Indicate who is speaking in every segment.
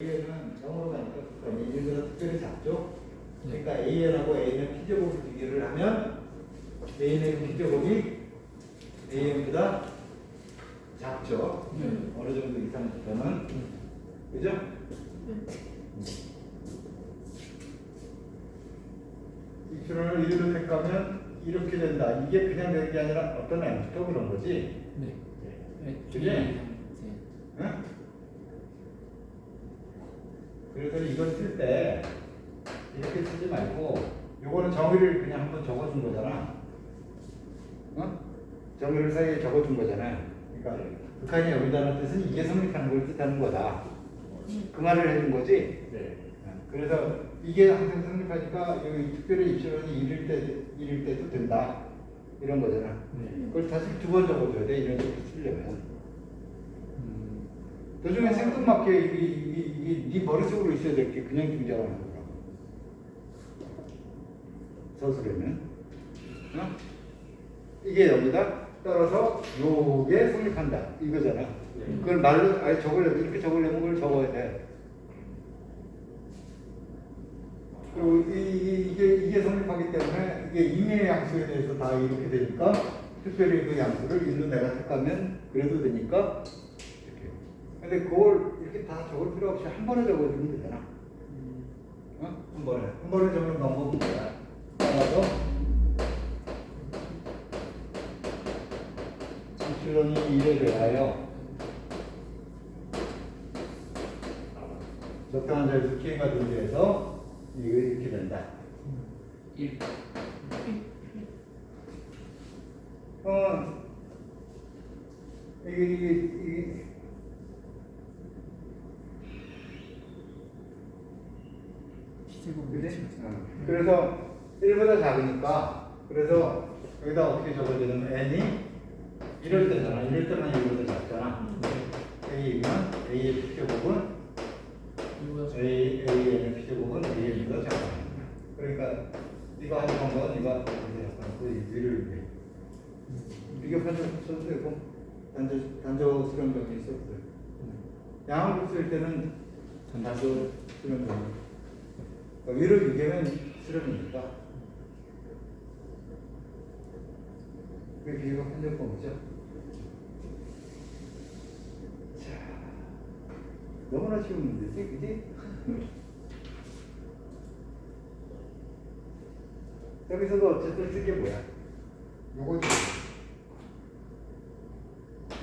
Speaker 1: A는 0으로 가니까 그러니까 1보다 특별히 작죠? 그러니까 AN하고 AN의 피제곱을 비교를 하면 AN의 피제곱이 AN보다 작죠?
Speaker 2: 네.
Speaker 1: 어느 정도 이상부터는 그죠? 이 표현을 이리로 택하면 이렇게 된다. 이게 그냥 되는 게 아니라 어떤 M부터 그런 거지?
Speaker 2: 네.
Speaker 1: 그지?
Speaker 2: 네.
Speaker 1: 응? 그래서 이걸 쓸 때 이렇게 쓰지 말고 요거는 정의를 그냥 한번 적어준 거잖아. 어? 정의를 사이에 적어준 거잖아. 그러니까 북한이 여기다는 뜻은 이게 성립하는 걸 뜻하는 거다. 그 말을 해준 거지.
Speaker 3: 네.
Speaker 1: 어, 그래서 이게 항상 성립하니까 여기 특별히 입시론이 일일 때 일일 때도 된다. 이런 거잖아.
Speaker 3: 네.
Speaker 1: 그걸 다시 두 번 적어줘야 돼. 이런 식으로 쓰려면.
Speaker 2: 음,
Speaker 1: 도중에 생뚱맞게 이게, 이게, 이게 네 머릿속으로 있어야 될 게 그냥 등장하는 거야. 서술에는. 어? 이게 여기다 따라서 요게 성립한다. 이거잖아.
Speaker 3: 네.
Speaker 1: 그걸 말로, 아니 적으려면, 이렇게 적으려면 그걸 적어야 돼. 그리고 이, 이, 이게, 이게 성립하기 때문에 이게 임의의 양수에 대해서 다 이렇게 되니까 특별히 그 양수를 일로 내가 택하면 그래도 되니까. 근데 그걸 이렇게 다 적을 필요 없이 한 번에 적어주면 되잖아. 음. 어? 한 번에. 한 번에 적는 방법은 뭐야? 따라서 정치론이 일에 대하여 적당한 자리에서 기회가 존재해서 이거 이렇게 된다. 음. 1. 너무나 쉬운 문제지, 그지? 여기서도 어쨌든 쓸게 뭐야? 요거지.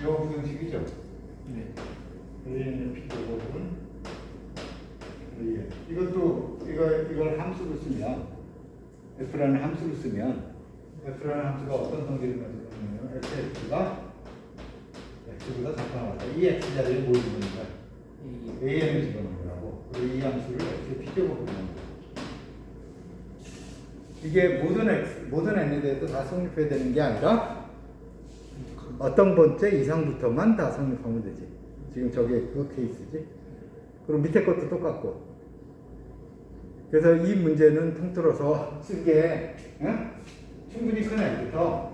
Speaker 1: 요 부등식이죠.
Speaker 2: 네.
Speaker 1: A는 P제곱은 A. 이것도 이거 이걸 함수로 쓰면 F라는 함수로 쓰면 F라는 함수가 어떤 성질을 가지고 있냐면 FX가 X보다 작다 나왔다. 이 X 자리에 뭘 집어넣는 거야?
Speaker 2: A.
Speaker 1: AN을 집어넣는 거라고. 그리고 이 함수를 X P제곱으로 넣는 거야. 이게 모든 X, 모든 N에 대해서 다 성립해야 되는 게 아니라 어떤 번째 이상부터만 다 성립하면 되지. 지금 저게 그 케이스지. 그리고 밑에 것도 똑같고. 그래서 이 문제는 통틀어서 쓴게 응? 충분히 큰 N부터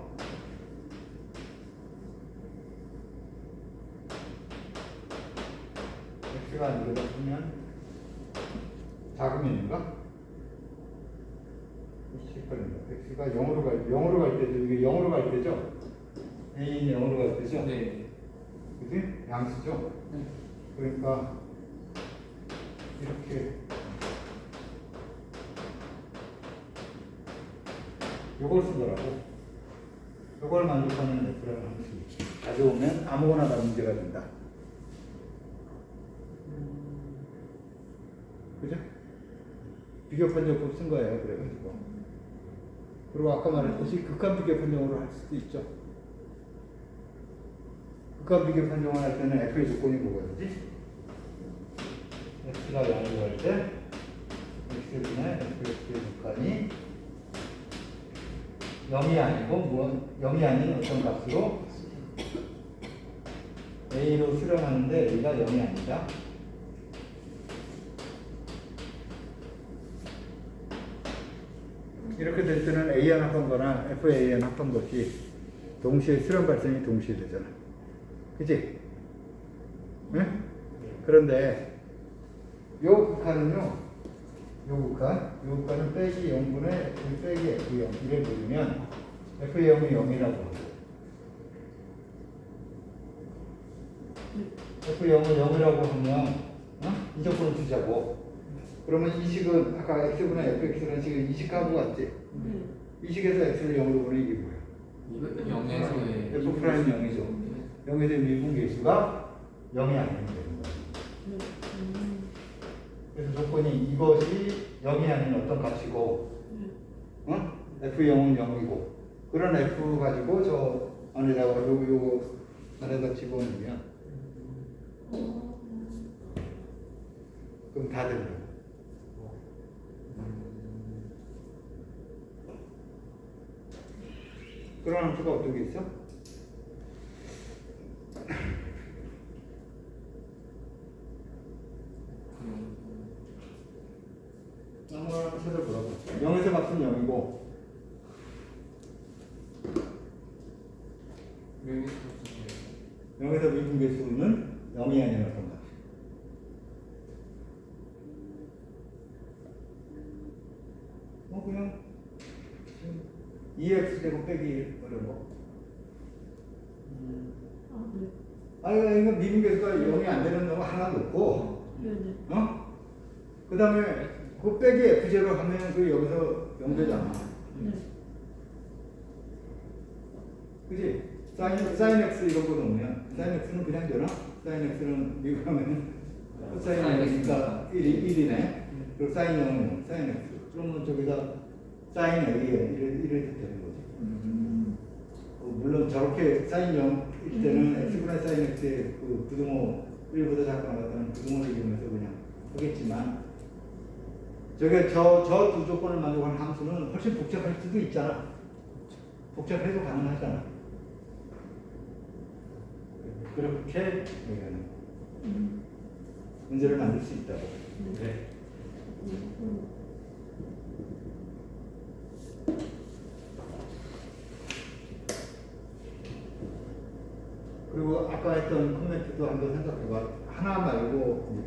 Speaker 1: X가 아니거든 보면 작은 면인가? X가 0으로 갈, 0으로 갈 때죠. 이게 0으로 갈 때죠. A는 0으로 갈 때죠.
Speaker 2: 네.
Speaker 1: 그지? 양수죠.
Speaker 2: 네.
Speaker 1: 그러니까 이렇게 요걸 쓰더라고. 요걸 만족하는 F라는 함수 가져오면 아무거나 다 문제가 된다. 그죠? 비교 판정법 쓴 거예요. 그래가지고. 그리고 아까 말했듯이 극한 비교 판정으로 할 수도 있죠. 극한 비교 판정을 할 때는 F의 조건이 뭐가지? X가 0으로 갈때 X분의 F의 극한이 0이 아니고 뭐 0이 아닌 어떤 값으로 A로 수렴하는데 A가 0이 아니다. 이렇게 될 때는 AN 합한 거나 FAN 합한 것이 동시에 수렴 발생이 동시에 되잖아. 그지? 응? 그런데 요 극한은요. 요 극한, 요 극한은 빼기 0분의 빼기 F0 이래 부르면 F0이 0이라고 하고 F0을 0이라고 하면 어? 이 조건을 주자고 그러면 이 식은 아까 X분의 FX라는 식은 이 식하고 같지? 이 식에서 X를 0으로 보내 이게 뭐야?
Speaker 2: 이거 영에서의
Speaker 1: F 프라임 0이죠. 0에서 미분계수가 0이 아니면 되는 거야. 그래서 조건이 이것이 0이 아닌 어떤 값이고 어? F0은 0이고 그런 F 가지고 저 안에다가 요, 요 안에다 집어넣으면 그럼 다 되는 거야. 그런 함수가 어떤 게 있어? 찾아보라고. 0에서 값은 0이고
Speaker 2: 여기
Speaker 1: 0에서 미분계수는 0이 아닌 어떤 값. 뭐 그냥 2x 제곱 빼기 1 이런 거. 아니 이거 미분계수가 0이 안 되는 놈 하나 놓고 어? 그 다음에 그 빼기 F0 하면 그 여기서 0 되잖아. 그지? 사인, 사인 X 이런 거 넣으면 사인 X는 그냥 되나? 사인 X는 미분하면 사인 X니까 1이 1이네. 그리고 사인 0은 사인 X. 그러면 저기다 사인 A에 이래, 이래 되는 거지. 어, 물론 저렇게 사인 0일 때는 X분의 사인 X의 그 부등호 1보다 작고 나갔다는 부등호를 이용해서 그냥 하겠지만 저게 저 저 두 조건을 만족하는 함수는 훨씬 복잡할 수도 있잖아. 복잡해도 가능하잖아. 그렇게 얘기하는 문제를 만들 수 있다고. 네. 그리고 아까 했던 코멘트도 한번 생각해봐. 하나 말고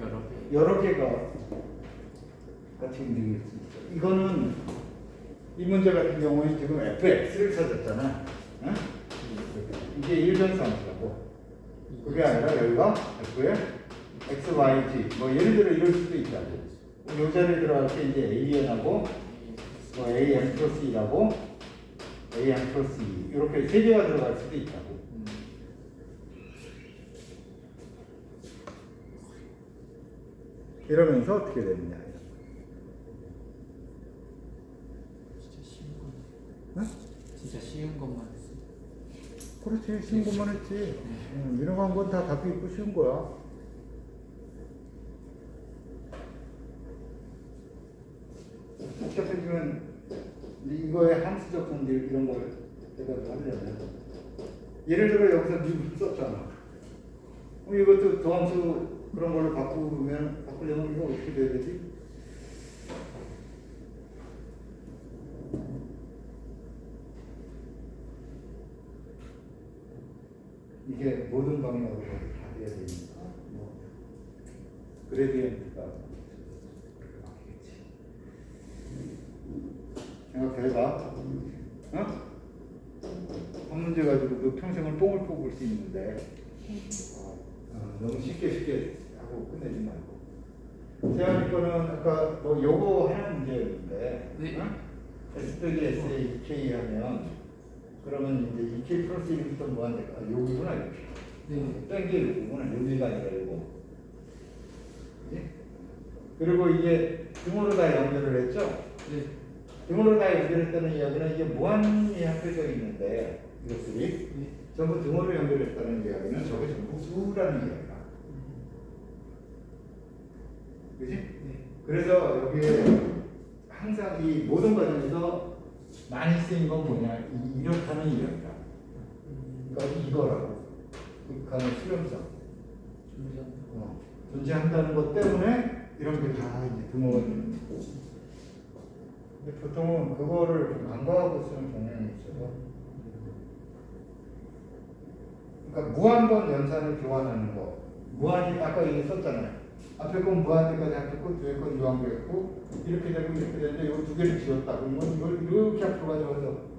Speaker 2: 여러 개.
Speaker 1: 여러 개가 같이 움직일 수 있어. 이거는 이 문제 같은 경우에 지금 fx를 찾았잖아. 응? 이게 일변상수라고. 그게 아니라 여기가 f의 x, y, z. 뭐 예를 들어 이럴 수도 있다고. 요 자리에 들어갈 때 이제 an하고 뭐 an 플러스 2라고 an 플러스 2 이렇게 세 개가 들어갈 수도 있다고.
Speaker 2: 음.
Speaker 1: 이러면서 어떻게 되느냐.
Speaker 2: 진짜 쉬운.
Speaker 1: 응?
Speaker 2: 진짜 쉬운 것만 했어.
Speaker 1: 그렇지 쉬운 것만 했지 응, 이런 건다 답이 있고 쉬운 거야 복잡해지면 이거의 함수적 성질 이런 걸 내가 하려면 예를 들어 여기서 미분 썼잖아 그럼 이것도 도함수 그런 걸로 바꾸면 바꾸려면 이거 어떻게 돼야 되지? 이게 모든 방향으로 다 돼야 되니까. 뭐 그레디언트가 그렇게 바뀌겠지. 생각해봐. 어? 한 문제 가지고 너 평생을 뽕을 뽑을 수 있는데. 어, 너무 쉽게 쉽게 하고 끝내지 말고 세안이 거는 아까 뭐 요거 하는 문제였는데
Speaker 2: 네.
Speaker 1: 어? S 빼기 SA K 하면 그러면 이제 이 K 플러스 1부터 뭐한 될까? 아, 여기구나 이렇게
Speaker 2: 네.
Speaker 1: 땡기구나 여기가 아니라 이거 네? 그리고 이게 등으로 다 연결을 했죠?
Speaker 2: 네.
Speaker 1: 등으로 다 연결했다는 이야기는 이게 무한히 합해져 있는데 이것들이
Speaker 2: 네.
Speaker 1: 전부 등으로 연결했다는 이야기는 저게 전부 수라는 이야기야 그지?
Speaker 2: 네.
Speaker 1: 그래서 여기에 항상 이 모든 과정에서 많이 쓰인 건 뭐냐? 이- 이렇다는 이야기야 그러니까 이거라고. 극한의 수렴성. 어, 존재한다는 것 때문에 이런 게 다 이제 되는 거고. 근데 보통은 그거를 좀 간과하고 쓰는 경향이 있어서. 그러니까 무한번 연산을 교환하는 거. 무한히 아까 여기 썼잖아요 앞에 건 무한대까지 합했고 뒤에 건 유한대였고 이렇게 되고 이렇게 되는데 이 두 개를 지웠다. 그러면 이걸 이렇게 앞으로 가져가서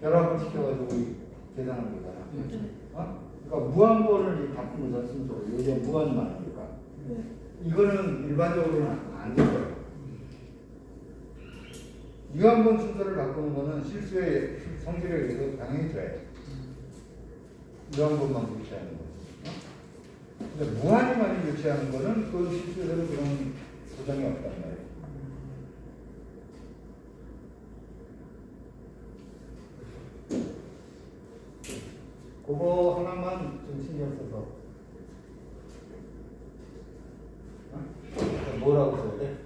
Speaker 1: 결합을 시켜가지고 이- 계산한 거잖아.
Speaker 2: 네.
Speaker 1: 어? 그러니까 무한번을 바꾼 거잖아 순서로. 여기가 무한이 많으니까. 이거는 일반적으로는 안 돼요. 유한번 순서를 바꾸는 거는 실수의 성질에 의해서 당연히 돼요. 유한번만 교체하는 거지. 어? 근데 무한히 많이 교체하는 거는 그 실수대로 그런 보장이 없단 말이에요. 그거 하나만 좀 신경 써서. 어? 뭐라고 써야 돼?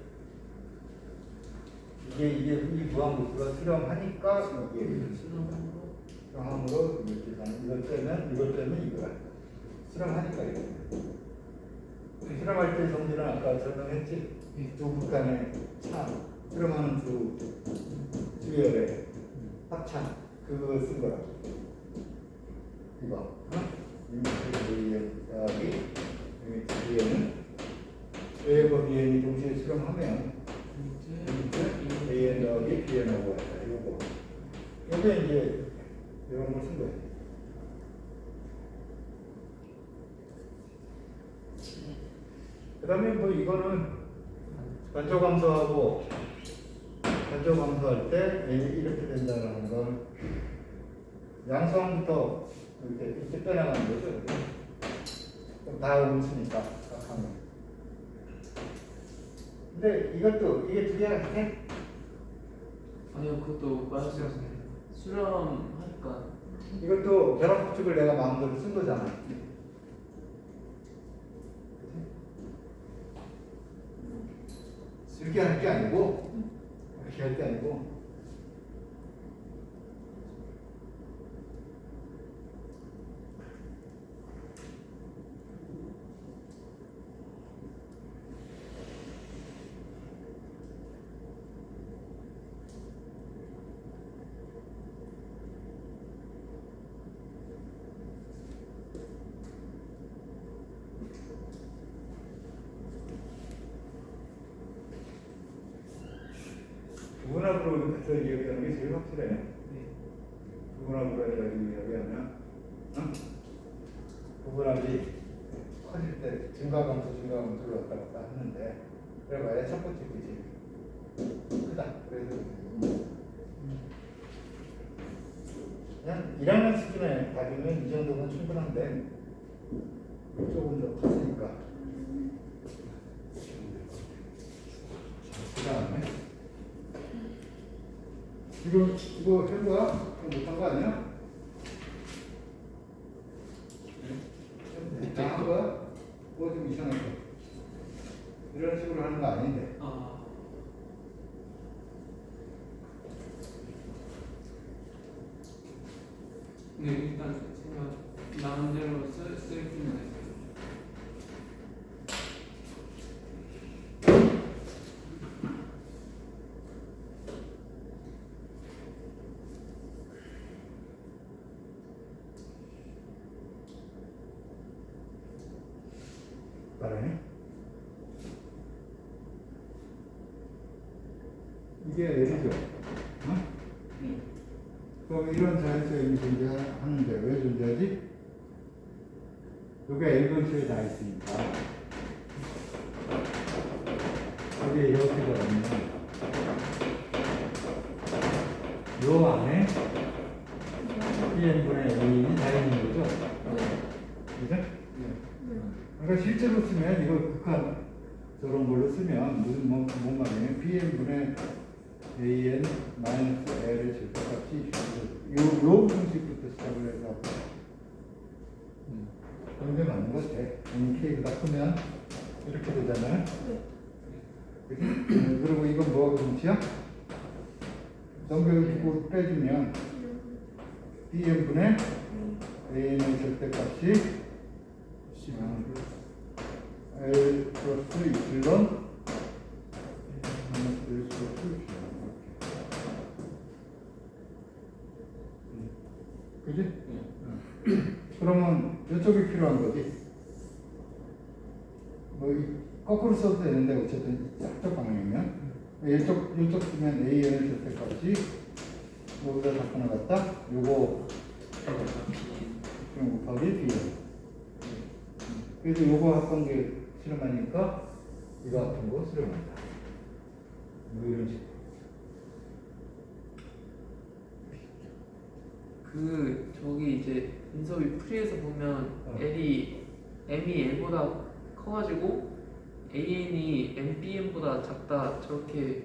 Speaker 1: 이게 이게 이 무한국수가 수렴하니까 수렴함으로 이렇게 가는 이걸 빼면 이걸 빼면 이거야. 수렴하니까 이거. 수렴할 때 성질은 아까 설명했지. 두 극간의 차 수렴하는 두 주열의 합차 그거 쓴 거라고. 이거. 리미트 뒤에는 A과 Bn이 동시에 An 여기 Bn 오고 왔다. 요거. 요게 이제 이런 걸 쓴 거예요. 그 다음에 뭐 이거는 단조 감소하고 단조 감소할 때 이렇게 된다는 건 양수항부터 이렇게 이렇게 빼나가는 거죠. 다 음수니까 딱 하면. 근데 이것도 이게 두 개가 같아?
Speaker 2: 아니요 그것도 말씀하세요. 수렴 하니까
Speaker 1: 이것도 결합 법칙을 내가 마음대로 쓴 거잖아. 쓸게 할 게 아니고 이렇게 할 게 아니고 구분합으로 해서 이야기하는 게 제일 확실해.
Speaker 2: 네.
Speaker 1: 구분합으로 해가지고 이야기하면 어? 구분합이 커질 때 증가 감소 증가 감소를 왔다 갔다 하는데 그래봐야 첫 번째 그지 크다. 그래서 그냥 1학년 수준에 가지면 이 정도면 충분한데 조금 더 컸으니까 그 다음에 이거 이거 한 거야? 못한 거 아니야? 네? 다한 거야? 뭐 좀 이상했어. 이런 식으로 하는 거 아닌데.
Speaker 2: 아 네, 일단 제가 나름대로 쓸, 쓸 수는 있어요.
Speaker 1: 말하네. 이게 L이죠. 어?
Speaker 2: 네.
Speaker 1: 그럼 이런 자연수가 존재하는데 왜 존재하지? 여기가 L번수에 다 있으니까 여기에 이렇게 들어가면 요 안에 Pn분의 A인이 다 있는 거죠? 그죠? 그러니까 실제로 쓰면 이거 극한 저런 걸로 쓰면 무슨 뭐, 뭔 말이냐면 Pn분의 an 마이너스 l의 절대값이 요, 요 공식부터 시작을 해서 그런 게 맞는 것 같아. n k보다 크면 이렇게 되잖아요. 그지? 음, 그리고 이건 뭐가 공치야? 넘겨주고 빼주면 Pn분의 an의 절대값이 L 플러스 이플런 마이너스 L 플러스 이플런 그지? 그러면 이쪽이 필요한 거지. 뭐, 이, 거꾸로 써도 되는데 어쨌든 이쪽 방향이면 이쪽 이쪽 쓰면 AN을 쓸 때까지 여기다 바꾸나 갖다? 요거 그럼 곱하기 B. 그래서 요거 합한 게 실험하니까 이거 합한 거 실험한다. 뭐 이런 식으로
Speaker 2: 그 저기 이제 인섭이 프리에서 보면
Speaker 1: 어.
Speaker 2: L이 M이 L보다 커가지고 AN이 MBM보다 작다 저렇게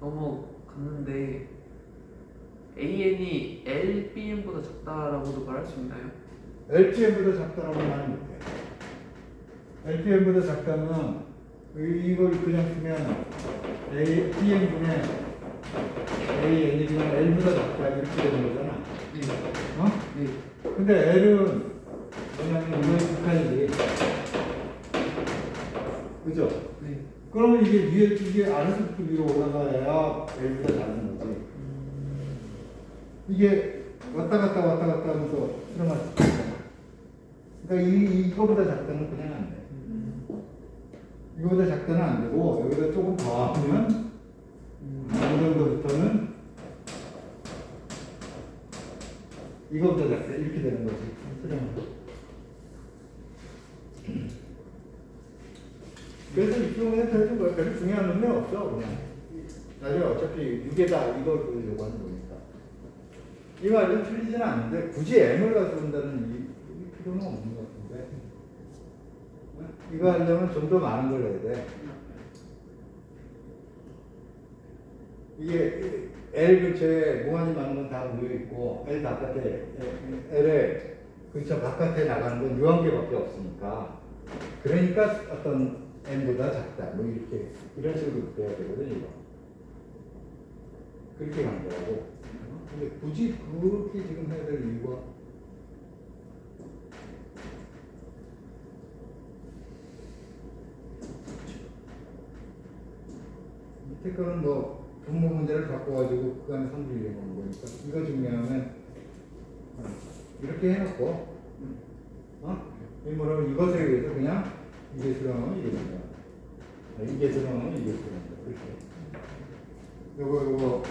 Speaker 2: 넘어갔는데 AN이 LBM보다 작다라고도 말할 수 있나요?
Speaker 1: LPM보다 작다라고 말하면 못해. LPM보다 작다면 이- 이걸 그냥 쓰면 A, PM분의 AN이 그냥 L보다 작다 이렇게 되는 거잖아.
Speaker 2: 네.
Speaker 1: 어?
Speaker 2: 네.
Speaker 1: 근데 L은 뭐냐면 이건 극한이지. 그죠?
Speaker 2: 네.
Speaker 1: 그러면 이게 위에 이게 아래서부터 위로 올라가야 L보다 작은 거지. 이게 왔다 갔다 왔다 갔다 하면서 일어날 수 있잖아. 그러니까 이, 이거보다 작다는 그냥 안 돼. 이거보다 작다는 안 되고 여기다 조금 더 하면 어느 정도부터는 이거보다 작다 이렇게 되는 거지. 그래서 이쪽에 별로 뭐 별로 중요한 놈이 없어 그냥. 나중에 어차피 6에다 이걸 보여주려고 하는 거니까. 이거 알면 틀리지는 않는데 굳이 M을 가지고 온다는 이, 이 필요는 없는 것 같은데. 어? 이거 하려면 좀 더 많은 걸 해야 돼. 이게 L 근처에 무한히 많은 건 다 모여 있고 L 바깥에 L에 근처 바깥에 나가는 건 요한 개밖에 없으니까 그러니까 어떤 N보다 작다 뭐 이렇게 이런 식으로 돼야 되거든요. 이거. 그렇게 간 거라고. 어? 근데 굳이 그렇게 지금 해야 될 이유가 밑에 거는 뭐 분모 문제를 바꿔가지고 그 안에 성질을 내보는 거니까 이거 중요하면 어, 이렇게 해놓고 어? 이 뭐라고? 이것에 의해서 그냥 이게 수렴하면 이게 수렴 아, 이게 수렴하면 이게 수렴 이렇게. 요거 요거.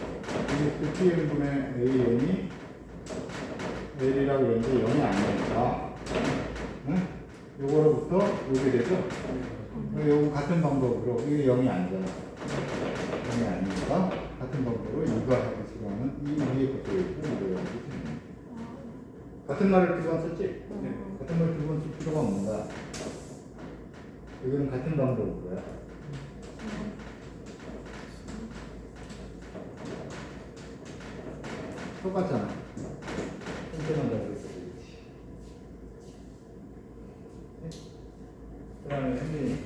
Speaker 1: 이 PM분의 AN이 L이라고 그러는데 0이 아니니까 응? 요거로부터 요게 되죠? 요거 같은 방법으로 이게 0이 아니잖아 0이 아니니까 같은 방법으로 하고 수렴하면 이 있고 이거 여기 있는 같은 말을 두 번 썼지?
Speaker 2: 네.
Speaker 1: 같은 말두번 쓸 필요가 없는다 이거는 같은 방법으로야 똑같잖아. 선택만 다르게 써야지. 그 다음에 현진이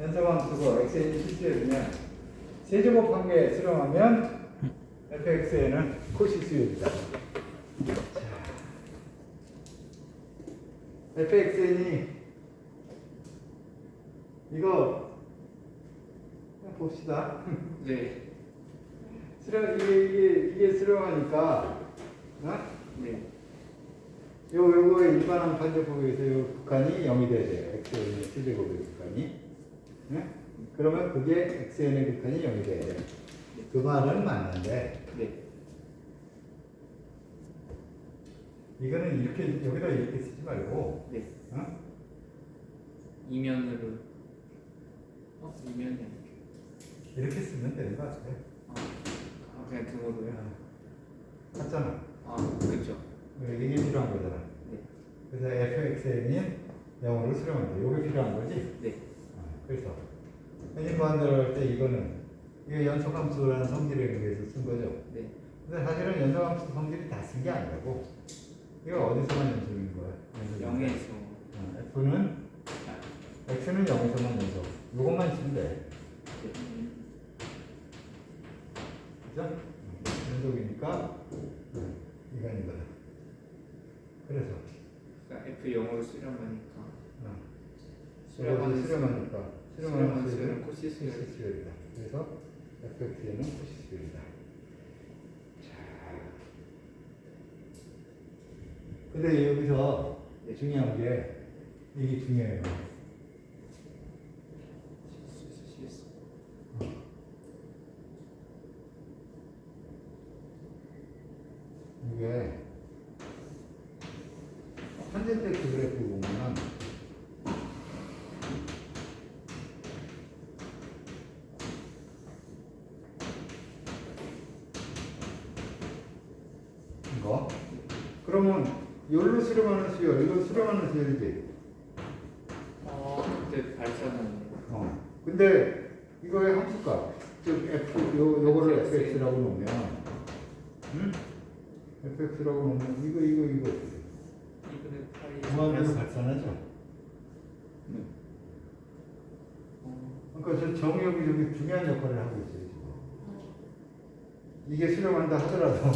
Speaker 1: 연속함수고 xn이 실수해주면 세제곱한 개 수렴하면 fxn은 코시수율이다. 자, fxn이 이거 봅시다.
Speaker 2: 네.
Speaker 1: 수렴 이게 이게 이게 수렴하니까 어?
Speaker 2: 네.
Speaker 1: 요 요거의 일반한 판정법에서 요 극한이 0이 돼야 돼요. xn의 세제곱의 극한이. 네? 그러면 그게 xn의 극한이 0이 돼야 돼. 그 말은 맞는데
Speaker 2: 네.
Speaker 1: 이거는 이렇게 여기다 이렇게 쓰지 말고
Speaker 2: 네.
Speaker 1: 어?
Speaker 2: 이면으로. 어? 이면이 아니죠.
Speaker 1: 이렇게 쓰면 되는 것 같아.
Speaker 2: 아, 아 그냥 등으로요?
Speaker 1: 맞잖아.
Speaker 2: 아, 그렇죠.
Speaker 1: 이게 필요한 거잖아.
Speaker 2: 네.
Speaker 1: 그래서 fxn이 0으로 수렴한다. 이게 필요한 거지.
Speaker 2: 네.
Speaker 1: 어, 그래서 보안대로 할 때 이거는 이게 연속함수라는 성질에 의해서 쓴 거죠.
Speaker 2: 네.
Speaker 1: 근데 사실은 연속함수 성질이 다 쓴 게 아니라고. 이거 어디서만 연속인 거야? 연속인 거야.
Speaker 2: 0에서
Speaker 1: 어, F는 X는 0에서만 연속. 이것만 있으면 돼. 그죠? 연속이니까 음, 이건 이거다. 그래서
Speaker 2: 그러니까 F 0으로 수렴하니까
Speaker 1: 어,
Speaker 2: 수렴하는
Speaker 1: 수렴하니까
Speaker 2: 수렴하는
Speaker 1: 수는
Speaker 2: 코시스율.
Speaker 1: 코시스율이다. 그래서 FX는 코시스율이다. 자, 근데 여기서
Speaker 2: 네.
Speaker 1: 중요한 게 이게 중요해요. 탄젠트 그래프 보면 이거 그러면 여기로 수렴하는 수열 수렴하는 수열이지
Speaker 2: 어, 그때 발산한
Speaker 1: 어. 근데 이거의 함수값, 즉 f 요 요거를
Speaker 2: FX.
Speaker 1: fx라고 놓으면, 응? fx라고 놓으면 이거 이거 이거
Speaker 2: 이분의 파이.
Speaker 1: 발산하죠. 네.
Speaker 2: 어,
Speaker 1: 그러니까 저 정의역이 저기 중요한 역할을 하고 있어요 지금. 이게 수렴한다 하더라도,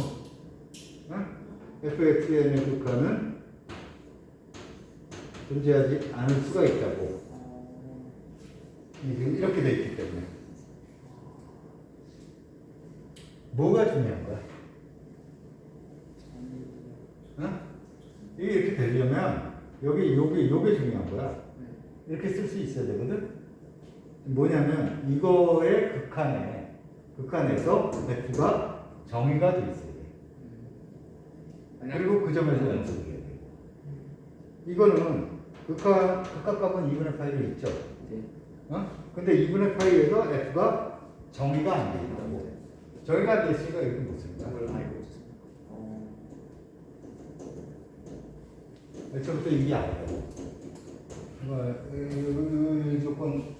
Speaker 1: 응? fxn의 극한은 존재하지 않을 수가 있다고. 이렇게 돼 있기 때문에. 뭐가 중요한 거야? 어? 이게 이렇게 되려면 여기 요게 요게 중요한 거야.
Speaker 2: 네.
Speaker 1: 이렇게 쓸 수 있어야 되거든. 뭐냐면 이거의 극한에 극한에서 f가 정의가 돼 있어야 돼. 그리고 그 점에서 연습을 해야 돼. 이거는 극한 극한값은 2분의 파이로 있죠.
Speaker 2: 네.
Speaker 1: 어? 근데 2분의 파이에서 f가 정의가 안 돼 있다고. 정의가 안 돼 있으니까 이렇게 못 씁니다.
Speaker 2: 어,
Speaker 1: 애초부터 이게 아니라고. 뭐, 이, 조건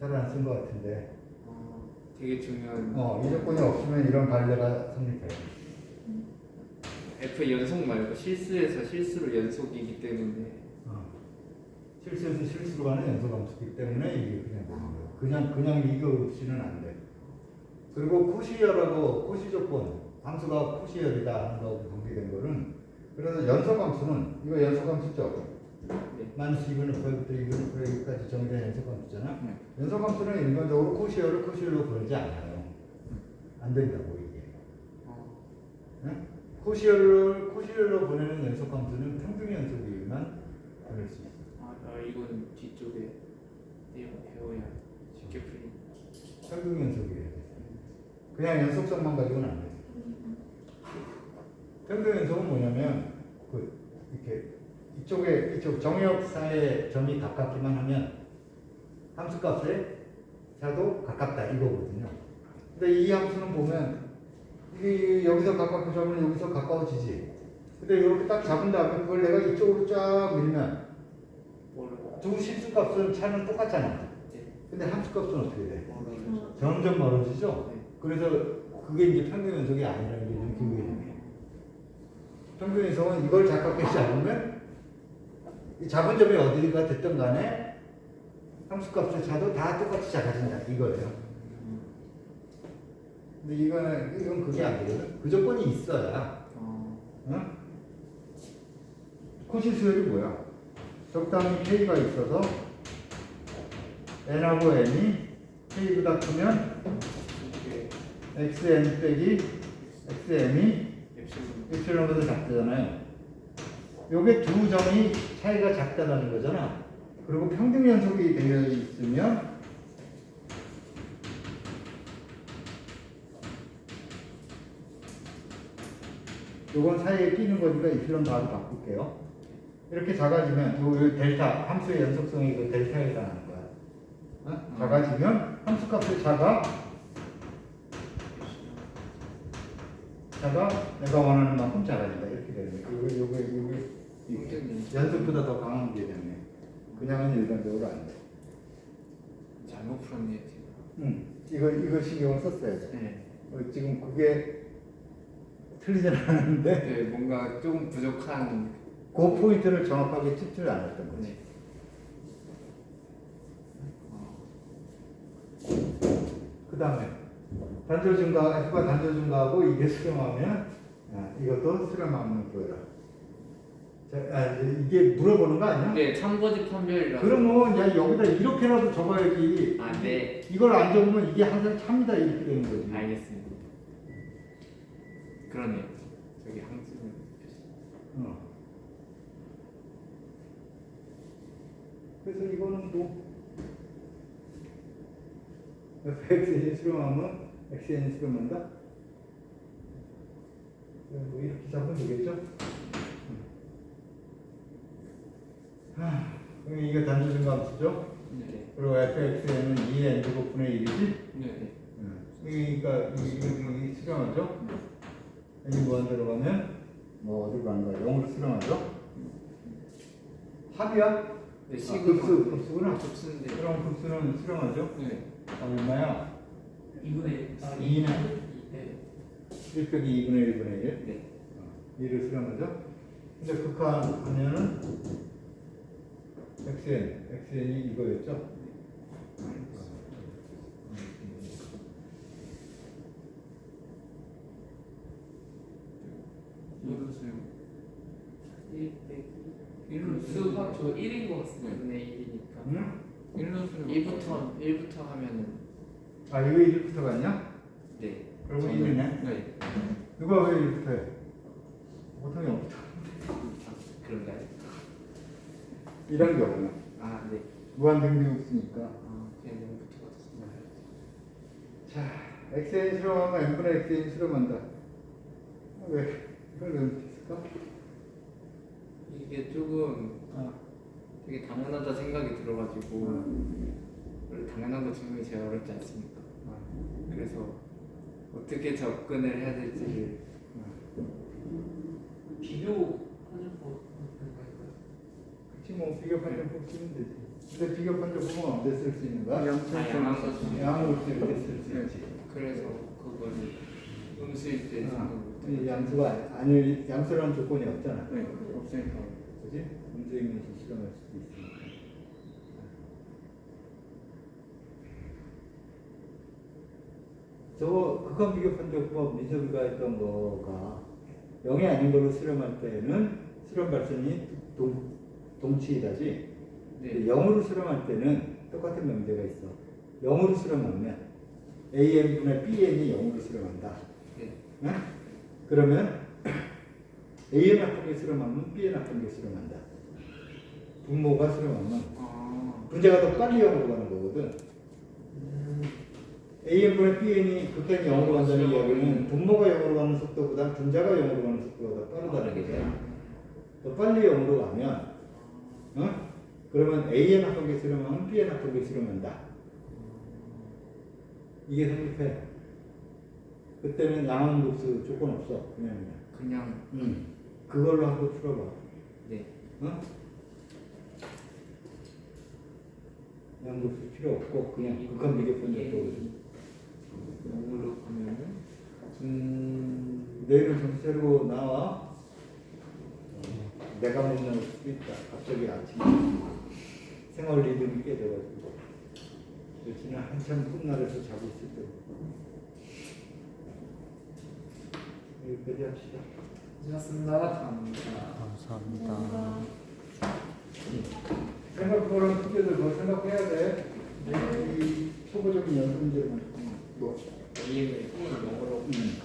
Speaker 1: 잘 안 쓴 것 같은데.
Speaker 2: 어, 되게 중요한.
Speaker 1: 어, 이 조건이 없으면 이런 발레가 성립해.
Speaker 2: F 연속 말고 실수에서 실수로 연속이기 때문에.
Speaker 1: 어. 실수에서 실수로 가는 연소감수기 때문에 이게 그냥 되는 거예요. 그냥, 그냥 이거 없이는 안 돼. 그리고 코시열하고 코시 조건, 함수가 코시열이다 하는 거하고 관계된 거는 그래서 연소감수는 이거 연소감수죠.
Speaker 2: 네.
Speaker 1: 마이너스 2분의 파이부터 2분의 파이까지 정의된 연소감수잖아.
Speaker 2: 네.
Speaker 1: 연소감수는 일반적으로 코시열을 코시열로 부르지 않아요. 안 된다고? 코시열을 코시열로 보내는 연소감수는 평등 연속이만 보낼 수 있어.
Speaker 2: 아, 아 이건 뒤쪽에 내용 배워야 쉽게 풀리.
Speaker 1: 평등 연속이에요. 그냥 연속성만 가지고는 안 돼. 평등 연속은 뭐냐면 그 이렇게 이쪽에 이쪽 정역 사이의 점이 가깝기만 하면 함수값에 차도 가깝다 이거거든요. 근데 이 함수는 보면 이게 여기서 가깝고 잡으면 여기서 가까워지지. 근데 이렇게 딱 잡은 다음에 그걸 내가 이쪽으로 쫙 밀면 두 실수값은 차는 똑같잖아.
Speaker 2: 네.
Speaker 1: 근데 함수값은 어떻게 돼?
Speaker 2: 뭐를
Speaker 1: 점점 멀어지죠.
Speaker 2: 네.
Speaker 1: 그래서 그게 이제 평균 연속이 아니라는 게좀 기억이 평균 연속은 이걸 작가게 잡으면 이 잡은 점이 어디가 됐든 간에 함수값을 차도 다 똑같이 작아진다 이거예요. 근데 이거는 이건 그게 안 되거든. 그 조건이 있어야.
Speaker 2: 어,
Speaker 1: 응? 코시 수열이 뭐야? 적당히 k가 있어서 n하고 n이 k보다 크면 xn 빼기 xm이
Speaker 2: 엡실론.
Speaker 1: 엡실론보다 작잖아요. 요게 두 점이 차이가 작다는 거잖아. 그리고 평등 연속이 되어 있으면 요건 사이에 끼는 거니까 이필론 바로 바꿀게요. 이렇게 작아지면 요, 요 델타 함수의 연속성이 그 델타에라는 거야. 어? 작아지면 함수값이 작아 자가 내가 원하는 만큼 작아진다 이렇게 되는 요게 요게 이게
Speaker 2: 평균
Speaker 1: 연속보다 더 강한 게 되네. 그냥은 일반적으로 안 돼.
Speaker 2: 잘못 풀었네요 지금.
Speaker 1: 응. 이거 이거 신경을 썼어야지.
Speaker 2: 네.
Speaker 1: 어, 지금 그게 틀리진 않았는데
Speaker 2: 네, 뭔가 조금 부족한.
Speaker 1: 그 포인트를 정확하게 찝지를 않았던 거지.
Speaker 2: 네. 어,
Speaker 1: 그 다음에 단조 증가 F가 단조 증가하고 이게 수렴하면 아, 이것도 수렴하면 보여라. 자, 아, 이게 물어보는 거 아니야?
Speaker 2: 근데 참고지 판별이라서.
Speaker 1: 그러면 야 여기다 이렇게라도 적어야지.
Speaker 2: 아, 네.
Speaker 1: 이걸 안 적으면 이게 항상 참이다 이렇게 되는 거지.
Speaker 2: 알겠습니다. 그러네요. 저기 항수는
Speaker 1: 어. 그래서 이거는 또 fxn이 수렴하면 xn이 수렴한다. 뭐 이렇게 잡으면 되겠죠? 음. 그럼 이게 단조중감수죠?
Speaker 2: 네.
Speaker 1: 그리고 fx에는 2n 제곱분의 1이지?
Speaker 2: 네.
Speaker 1: 그러니까 이, 이, 이 수렴하죠? 여기 무한 들어가면 뭐 어디로 가는 거야? 0으로 수렴하죠? 합이야?
Speaker 2: 네,
Speaker 1: 아,
Speaker 2: 시그마.
Speaker 1: 급수, 급수구나.
Speaker 2: 급수인데.
Speaker 1: 그럼 급수는 수렴하죠?
Speaker 2: 네.
Speaker 1: 아, 얼마야?
Speaker 2: 2분의
Speaker 1: 아, 2는
Speaker 2: 네.
Speaker 1: 1 빼기 2분의 1분의 1.
Speaker 2: 네.
Speaker 1: 2를 수렴하죠? 근데 극한 하면은 xn, xn이 이거였죠?
Speaker 2: 이것을
Speaker 3: 1 빼기
Speaker 2: 1로
Speaker 3: 수학 저 1인 것 같습니다. 분의 1이니까.
Speaker 1: 응?
Speaker 2: 1로 수를
Speaker 3: 1부터 1부터 하면은
Speaker 1: 아, 이거 1부터 갔냐?
Speaker 3: 네.
Speaker 1: 그리고
Speaker 3: 저는-
Speaker 1: 1이네?
Speaker 3: 네.
Speaker 1: 누가 왜 1부터 해? 보통 0부터.
Speaker 3: 아, 그런가요?
Speaker 1: 이런 게 없나?
Speaker 3: 아, 네.
Speaker 1: 무한등비 없으니까.
Speaker 3: 아, 그냥 0부터 같았습니다.
Speaker 1: 자, xn 수렴하면 n분의 xn 수렴한다. 아, 왜 이걸 넣었을까?
Speaker 3: 이게 조금
Speaker 1: 아,
Speaker 3: 되게 당연하다 생각이 들어가지고 원래 당연한 거 증명이 제일 어렵지 않습니까?
Speaker 1: 아,
Speaker 3: 그래서 어떻게 접근을 해야 될지를
Speaker 2: 비교하는 법인가요?
Speaker 1: 그치 뭐 비교 판정법 쓰면 되지. 근데 비교 판정법은 언제 쓸 수 있는 거야?
Speaker 3: 아, 양한
Speaker 1: 때쓸수 있지.
Speaker 3: 그래서 그거를 음수일 때 생각
Speaker 1: 아, 양수가 아니 양수라는 조건이 없잖아.
Speaker 3: 네, 없으니까.
Speaker 1: 그지? 음수이면서 실험할 수도 있으니까. 저거 극한 비교 판정법 민섭이가 했던 거가 0이 아닌 걸로 수렴할 때는 수렴 발생이 동, 동치이다지.
Speaker 3: 네.
Speaker 1: 0으로 수렴할 때는 똑같은 명제가 있어. 0으로 수렴하면 AN분의 BN이 0으로 수렴한다.
Speaker 3: 네.
Speaker 1: 응? 그러면 A의 합성에 수렴하면 B의 합성에 수렴한다. 분모가 수렴하면
Speaker 3: 아,
Speaker 1: 분자가 더 빨리 0으로 가는 거거든. AN분의 BN이 극한이 0으로 간다는 이야기는 분모가 0으로 가는 속도보다 분자가 0으로 가는 속도가 더 빠르다는 거죠. 더 빨리 0으로 가면 어? 그러면 AN 합성계 수렴하면 BN 합성계 수렴한다. 이게 성립해. 그때는 양항급수 조건 없어. 그냥 그냥.
Speaker 3: 그냥
Speaker 1: 음. 그걸로 한번 풀어봐.
Speaker 3: 네.
Speaker 1: 어? 양급수 필요 없고 그냥 극한 비교편 정도.
Speaker 3: 0으로 가면은 음,
Speaker 1: 내일은 정신 차리고 나와. 내가 못 나올 수도 있다. 갑자기 아침에 생활 리듬이 깨져가지고 요즘에 한참 훗날에서 자고 있을 때 여기까지 합시다.
Speaker 3: 고맙습니다.
Speaker 2: 감사합니다.
Speaker 1: 생각 그거랑 숙제들 뭐 생각해야 돼. 이 초보적인 연습 문제만 뭐
Speaker 3: 이해를 0으로
Speaker 1: 음.